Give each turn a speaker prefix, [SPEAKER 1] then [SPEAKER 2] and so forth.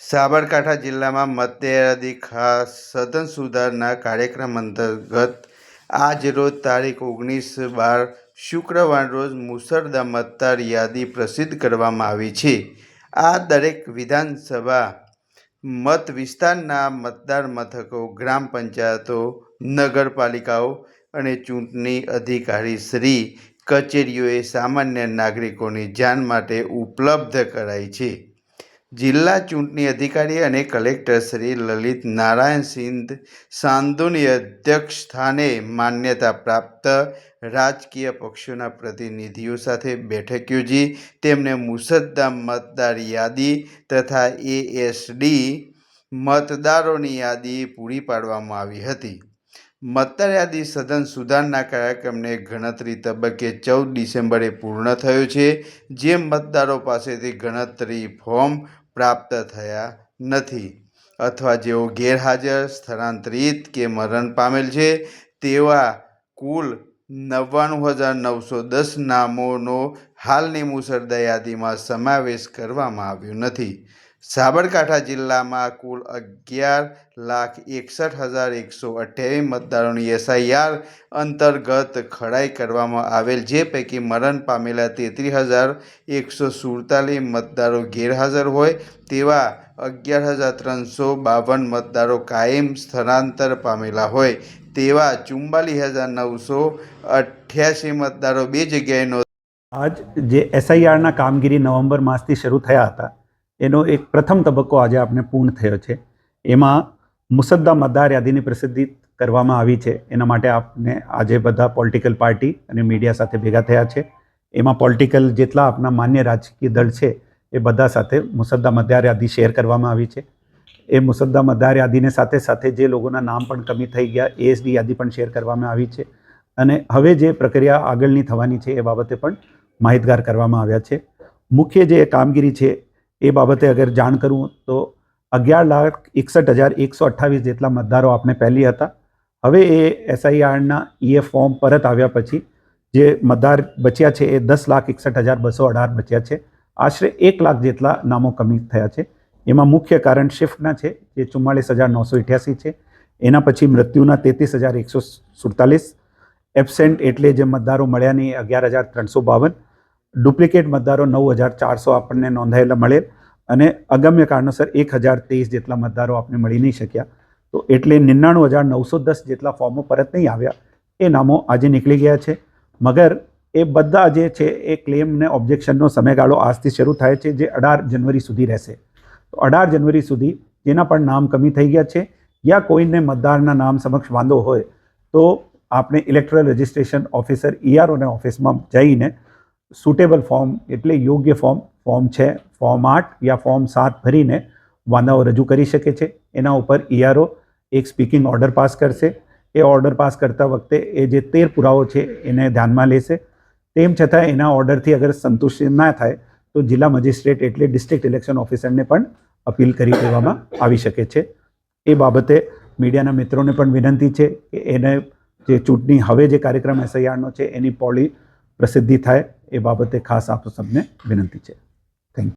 [SPEAKER 1] સાબરકાંઠા જિલ્લામાં મતદારી ખાસ સઘન સુધારના કાર્યક્રમ અંતર્ગત આજરોજ તારીખ ઓગણીસ બાર શુક્રવાર રોજ મુસરદા મતદાર યાદી પ્રસિદ્ધ કરવામાં આવી છે. આ દરેક વિધાનસભા મત વિસ્તારના મતદાર મથકો, ગ્રામ પંચાયતો, નગરપાલિકાઓ અને ચૂંટણી અધિકારી શ્રી કચેરીઓએ સામાન્ય નાગરિકોની જાણ માટે ઉપલબ્ધ કરાઈ છે. જિલ્લા ચૂંટણી અધિકારી અને કલેક્ટર શ્રી લલિત નારાયણ સિંધ સાંધુની અધ્યક્ષ સ્થાને માન્યતા પ્રાપ્ત રાજકીય પક્ષોના પ્રતિનિધિઓ સાથે બેઠક યોજી. તેમને મુસદ્દા મતદાર યાદી તથા એએસડી મતદારોની યાદી પૂરી પાડવામાં આવી હતી. મતદાર યાદી સુધારના કાર્યક્રમને ગણતરી તબક્કે ચૌદ ડિસેમ્બરે પૂર્ણ થયો છે, જે મતદારો પાસેથી ગણતરી ફોર્મ પ્રાપ્ત થયા નથી અથવા જેઓ ગેરહાજર, સ્થળાંતરિત કે મરણ પામેલ છે, તેવા કુલ નવ્વાણું હજાર નવસો દસ નામોનો હાલની મુસરદા યાદીમાં સમાવેશ કરવામાં આવ્યો નથી. સાબરકાંઠા જિલ્લામાં કુલ અગિયાર લાખ એકસઠ હજાર એકસો અઠ્યાવીસ મતદારોની એસઆઈઆર અંતર્ગત ખડાઈ કરવામાં આવેલ, જે પૈકી મરણ પામેલા તેત્રીસ હજાર એકસો સુડતાલીસ મતદારો ગેરહાજર હોય તેવા અગિયાર હજાર ત્રણસો બાવન મતદારો કાયમ સ્થળાંતર પામેલા હોય તેવા ચુમ્બાલીસ હજાર નવસો અઠ્યાસી મતદારો બે જગ્યાએ
[SPEAKER 2] આજ જે એસઆઈઆરના કામગીરી નવેમ્બર માસથી શરૂ થયા હતા એનો એક પ્રથમ તબક્કો આજે આપણે પૂર્ણ થયો છે. એમાં મુસદ્દા મતદાર યાદીની પ્રસિદ્ધિ કરવામાં આવી છે. એના માટે આપને આજે બધા પોલિટિકલ પાર્ટી અને મીડિયા સાથે ભેગા થયા છે. એમાં પોલિટિકલ જેટલા આપના માન્ય રાજકીય દળ છે, એ બધા સાથે મુસદ્દા મતદાર યાદી શેર કરવામાં આવી છે. એ મુસદ્દા મતદાર યાદીને સાથે સાથે જે લોકોના નામ પણ કમી થઈ ગયા એએસડી યાદી પણ શેર કરવામાં આવી છે. અને હવે જે પ્રક્રિયા આગળની થવાની છે, એ બાબતે પણ માહિતગાર કરવામાં આવ્યા છે. મુખ્ય જે કામગીરી છે એ બાબતે અગર જાણ કરું તો અગિયાર લાખ એકસઠ હજાર એકસો અઠ્ઠાવીસ જેટલા મતદારો આપણે પહેલી હતા. હવે એ એસઆઈઆરના ઈએ ફોર્મ પરત આવ્યા પછી જે મતદાર બચ્યા છે એ દસ લાખ એકસઠ હજાર બસો અઢાર બચ્યા છે. આશરે એક લાખ જેટલા નામો કમી થયા છે. એમાં મુખ્ય કારણ શિફ્ટના છે જે ચુમ્માળીસ હજાર નવસો અઠ્યાસી છે. એના પછી મૃત્યુના તેત્રીસ હજાર એકસો સુડતાલીસ. એબસેન્ટ એટલે જે મતદારો મળ્યા નહીં અગિયાર હજાર ત્રણસો બાવન. ડુપ્લિકેટ મતદારો નવ હજાર ચારસો આપણને નોંધાયેલા મળેલ અને અગમ્ય કારણોસર એક હજાર તેવીસ જેટલા મતદારો આપણને મળી નહીં શક્યા. તો એટલે નિન્યાણું હજાર નવસો દસ જેટલા ફોર્મો પરત નહીં આવ્યા, એ નામો આજે નીકળી ગયા છે. મગર એ બધા જે છે એ ક્લેમ ને ઓબ્જેક્શનનો સમયગાળો આજથી શરૂ થાય છે જે અઢાર જનવરી સુધી રહેશે. તો અઢાર જનવરી સુધી જેના પણ નામ કમી થઈ ગયા છે, યા કોઈને મતદારના નામ સમક્ષ વાંધો હોય, તો આપણે ઇલેક્ટ્રલ રજિસ્ટ્રેશન ઓફિસર ઈઆરઓને ઓફિસમાં જઈને સુટેબલ ફોર્મ એટલે યોગ્ય ફોર્મ ફોર્મ છે ફોર્મ આઠ યા ફોર્મ સાત ભરીને વાંધાઓ રજૂ કરી શકે છે. એના ઉપર ઈઆરઓ એક સ્પીકિંગ ઓર્ડર પાસ કરશે. એ ઓર્ડર પાસ કરતા વખતે એ જે તેર પુરાવો છે એને ધ્યાનમાં લેશે. તેમ છતાં એના ઓર્ડરથી અગર સંતુષ્ટિ ના થાય, તો જિલ્લા મજિસ્ટ્રેટ એટલે ડિસ્ટ્રિક્ટ ઇલેક્શન ઓફિસરને પણ અપીલ કરી દેવામાં આવી શકે છે. એ બાબતે મીડિયાના મિત્રોને પણ વિનંતી છે કે એને જે ચૂંટણી હવે જે કાર્યક્રમ એસઆઈઆરનો છે, એની પોલી પ્રસિદ્ધિ થાય. એ બાબતે ખાસ આપ સબને વિનંતી છે. Thank you